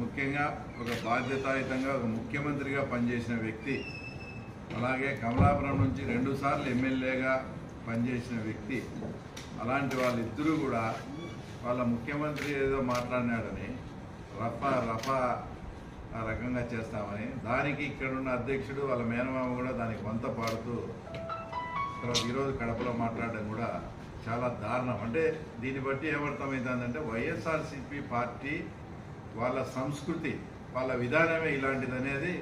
ముఖ్యంగా ఒక బాధ్యతాయుతంగా ఒక ముఖ్యమంత్రిగా పనిచేసిన వ్యక్తి అలాగే కమలాపురం నుంచి రెండుసార్లు ఎమ్మెల్యేగా పనిచేసిన వ్యక్తి అలాంటి వాళ్ళిద్దరూ కూడా వాళ్ళ ముఖ్యమంత్రి ఏదో మాట్లాడినాడని రఫా రఫా ఆ రకంగా చేస్తామని దానికి ఇక్కడున్న అధ్యక్షుడు వాళ్ళ మేనమామ కూడా దానికి వంత పాడుతూ తర్వాత ఈరోజు కడపలో మాట్లాడడం కూడా చాలా దారుణం. అంటే దీన్ని బట్టి ఏమర్థమవుతుందంటే వైఎస్ఆర్సిపి పార్టీ వాళ్ళ సంస్కృతి వాళ్ళ విధానమే ఇలాంటిది అనేది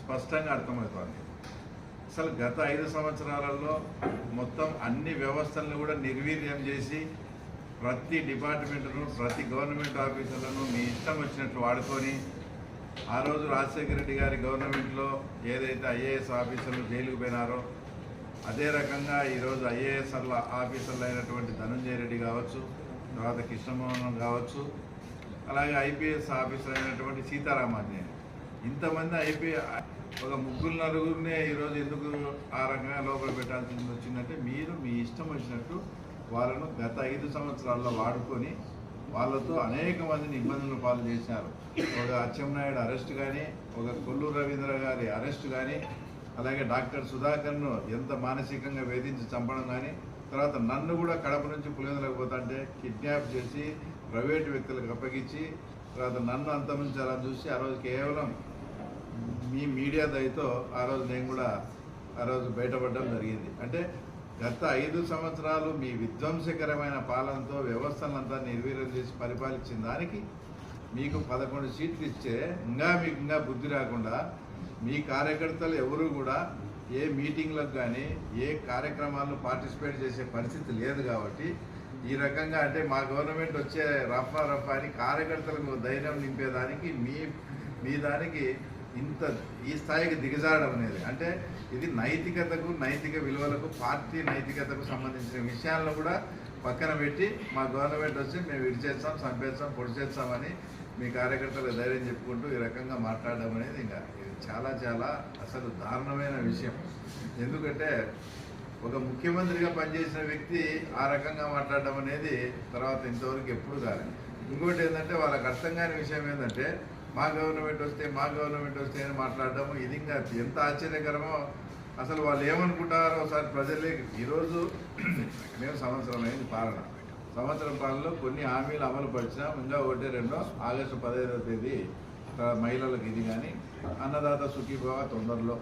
స్పష్టంగా అర్థమవుతోంది. అసలు గత ఐదు సంవత్సరాలలో మొత్తం అన్ని వ్యవస్థలను కూడా నిర్వీర్యం చేసి ప్రతి డిపార్ట్మెంట్ను ప్రతి గవర్నమెంట్ ఆఫీసులను మీ ఇష్టం వచ్చినట్లు వాడుకొని ఆ రోజు రాజశేఖర రెడ్డి గారి గవర్నమెంట్లో ఏదైతే ఐఏఎస్ ఆఫీసర్లు జైలుకు పోయినారో అదే రకంగా ఈరోజు ఐఏఎస్ఆర్ల ఆఫీసర్లు అయినటువంటి ధనంజయ రెడ్డి కావచ్చు తర్వాత కృష్ణమోహన్ కావచ్చు అలాగే ఐపీఎస్ ఆఫీసర్ అయినటువంటి సీతారామాన్య. ఇంతమంది ఐపీ ఒక ముగ్గురు నలుగురినే ఈరోజు ఎందుకు ఆ రకంగా లోపల పెట్టాల్సింది వచ్చిందంటే మీరు మీ ఇష్టం వచ్చినట్టు వాళ్ళను గత ఐదు సంవత్సరాల్లో వాడుకొని వాళ్ళతో అనేక మందిని ఇబ్బందులు పాలు చేశారు. ఒక అచ్చెన్నాయుడు అరెస్ట్ కానీ ఒక కొల్లూరు రవీంద్ర గారి అరెస్ట్ కానీ అలాగే డాక్టర్ సుధాకర్ను ఎంత మానసికంగా వేధించి చంపడం కానీ తర్వాత నన్ను కూడా కడప నుంచి పులివెందులకు పోతుంటే కిడ్నాప్ చేసి ప్రైవేట్ వ్యక్తులకు అప్పగించి తర్వాత నన్ను అంతమించాలని చూసి ఆ రోజు కేవలం మీ మీడియా దయతో ఆ రోజు నేను కూడా ఆ రోజు బయటపడడం జరిగింది. అంటే గత ఐదు సంవత్సరాలు మీ విధ్వంసకరమైన పాలనతో వ్యవస్థలంతా నిర్వీర్యం చేసి పరిపాలించిన దానికి మీకు పదకొండు సీట్లు ఇచ్చే ఇంకా మీకు ఇంకా బుద్ధి రాకుండా మీ కార్యకర్తలు ఎవరు కూడా ఏ మీటింగ్లకు కానీ ఏ కార్యక్రమాలను పార్టిసిపేట్ చేసే పరిస్థితి లేదు కాబట్టి ఈ రకంగా అంటే మా గవర్నమెంట్ వచ్చే రఫా రఫా అని కార్యకర్తలకు ధైర్యం నింపేదానికి మీ మీ దానికి ఇంత ఈ స్థాయికి దిగజారడం అనేది. అంటే ఇది నైతికతకు నైతిక విలువలకు పార్టీ నైతికతకు సంబంధించిన విషయాలను కూడా పక్కన పెట్టి మా గవర్నమెంట్ వచ్చి మేము విడిచేస్తాం చంపేస్తాం పొడి చేస్తామని మీ కార్యకర్తలకు ధైర్యం చెప్పుకుంటూ ఈ రకంగా మాట్లాడడం అనేది ఇంకా ఇది చాలా చాలా అసలు దారుణమైన విషయం. ఎందుకంటే ఒక ముఖ్యమంత్రిగా పనిచేసిన వ్యక్తి ఆ రకంగా మాట్లాడడం అనేది తర్వాత ఇంతవరకు ఎప్పుడు కాలేదు ఇంకోటి ఏంటంటే వాళ్ళకి అర్థం కాని విషయం ఏంటంటే మా గవర్నమెంట్ వస్తే మా గవర్నమెంట్ వస్తే అని మాట్లాడడం ఇది ఇంకా ఎంత ఆశ్చర్యకరమో అసలు వాళ్ళు ఏమనుకుంటారో ఒకసారి ప్రజలే ఈరోజు మేము సంవత్సరం అయింది పాలన. సంవత్సరం పాలనలో కొన్ని హామీలు అమలు పరిచినాం ఇంకా ఒకటి రెండో ఆగస్టు పదహైదవ తేదీ మహిళలకు ఇది కానీ అన్నదాత సుఖీభావ తొందరలో.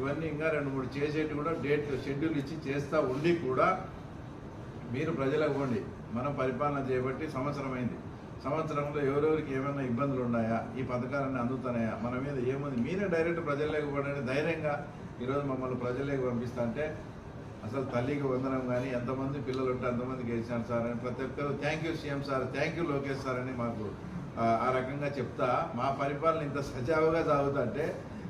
ఇవన్నీ ఇంకా రెండు మూడు చేసేటి కూడా డేట్ షెడ్యూల్ ఇచ్చి చేస్తూ ఉండి కూడా మీరు ప్రజలకు ఇవ్వండి. మనం పరిపాలన చేయబట్టి సంవత్సరం అయింది. సంవత్సరంలో ఎవరెవరికి ఏమైనా ఇబ్బందులు ఉన్నాయా ఈ పథకాలన్నీ అందుతున్నాయా? మన మీద ఏముంది? మీరే డైరెక్ట్ ప్రజల్లోకి పడండి ధైర్యంగా ఈరోజు మమ్మల్ని ప్రజల్లోకి పంపిస్తా అంటే అసలు తల్లికి వందనం కానీ ఎంతమంది పిల్లలు ఉంటే అంతమందికి వేసినారు సార్ అని ప్రతి ఒక్కరు thank you CM sir thank you Lokesh sir అని మాకు ఆ, రకంగా చెప్తా. మా పరిపాలన ఇంత సజావుగా సాగుతుంటే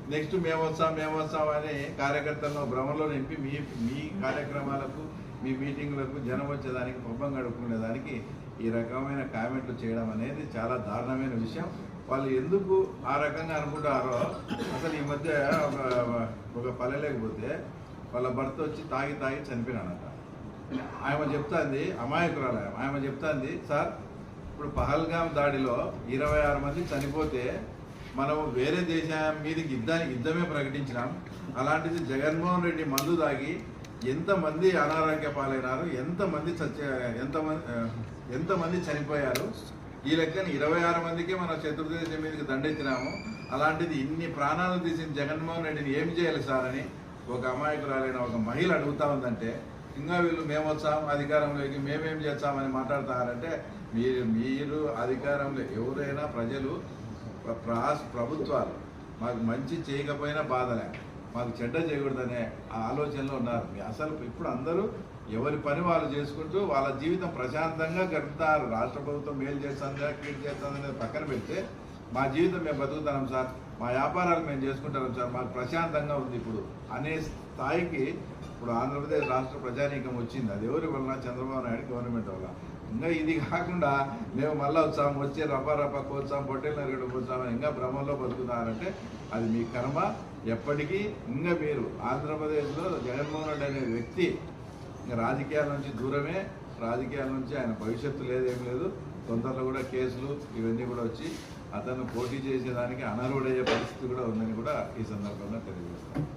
నెక్స్ట్ మేము వస్తాం మేము వస్తాం అని కార్యకర్తలను భ్రమలో నింపి మీ మీ కార్యక్రమాలకు మీ మీటింగ్లకు జనం వచ్చేదానికి పబ్బం గడుపుకునేదానికి ఈ రకమైన కామెంట్లు చేయడం అనేది చాలా దారుణమైన విషయం. వాళ్ళు ఎందుకు ఆ రకంగా అనుకుంటారో అసలు ఈ మధ్య ఒక- ఒక పల్లెలేకపోతే వాళ్ళ భర్త వచ్చి తాగి తాగి చనిపోయినాడట. ఆమె చెప్తాంది అమాయకురాలు ఆమె. ఆమె చెప్తాంది సార్ ఇప్పుడు పహల్గాం దాడిలో ఇరవై ఆరు మంది చనిపోతే మనము వేరే దేశం మీదకి యుద్ధానికి యుద్ధమే ప్రకటించినాం. అలాంటిది జగన్మోహన్ రెడ్డి మందు తాగి ఎంతమంది అనారోగ్య పాలైనారు ఎంతమంది చచ్చి ఎంతమంది ఎంతమంది చనిపోయారు ఈ లెక్కన ఇరవై ఆరు మందికే మనం శత్రుదేశం మీదకి దండెత్తినాము. అలాంటిది ఇన్ని ప్రాణాలు తీసిన జగన్మోహన్ రెడ్డిని ఏం చేయాలి సార్ అని ఒక అమాయకురాలైన ఒక మహిళ అడుగుతా ఉందంటే ఇంకా వీళ్ళు మేము వచ్చాం అధికారంలోకి మేమేం చేస్తామని మాట్లాడతారంటే మీరు మీరు అధికారంలో ఎవరైనా ప్రజలు ప్ర- ప్రా- ప్రభుత్వాలు మాకు మంచి చేయకపోయినా బాధలే. మాకు చెడ్డ చేయకూడదనే ఆ ఆలోచనలో ఉన్నారు. మీ అసలు ఇప్పుడు అందరూ ఎవరి పని వాళ్ళు చేసుకుంటూ వాళ్ళ జీవితం ప్రశాంతంగా గడుపుతారు. రాష్ట్ర ప్రభుత్వం మేలు చేస్తుందా కీడు చేస్తుందనేది పక్కన పెడితే మా జీవితం మేము బతుకుతున్నాం సార్. మా వ్యాపారాలు మేము చేసుకుంటున్నాం సార్. మాకు ప్రశాంతంగా ఉంది ఇప్పుడు అనే స్థాయికి ఇప్పుడు ఆంధ్రప్రదేశ్ రాష్ట్ర ప్రజానీకం వచ్చింది. అది ఎవరి వలన చంద్రబాబు నాయుడు గవర్నమెంట్ వల్ల. ఇంకా ఇది కాకుండా మేము మళ్ళీ వచ్చాం వచ్చి రపా రపా కోచాం పొట్టేలు నరగడు కూర్చామని ఇంకా భ్రమంలో బతుకుతున్నారంటే అది మీ కర్మ. ఎప్పటికీ ఇంకా మీరు ఆంధ్రప్రదేశ్లో జగన్మోహన్ రెడ్డి అనే వ్యక్తి రాజకీయాల నుంచి దూరమే. రాజకీయాల నుంచి ఆయన భవిష్యత్తు లేదేం లేదు. తొందరలో కూడా కేసులు ఇవన్నీ కూడా వచ్చి అతను పోటీ చేసేదానికి అనర్హుడయ్యే పరిస్థితి కూడా ఉందని కూడా ఈ సందర్భంగా తెలియజేస్తాను.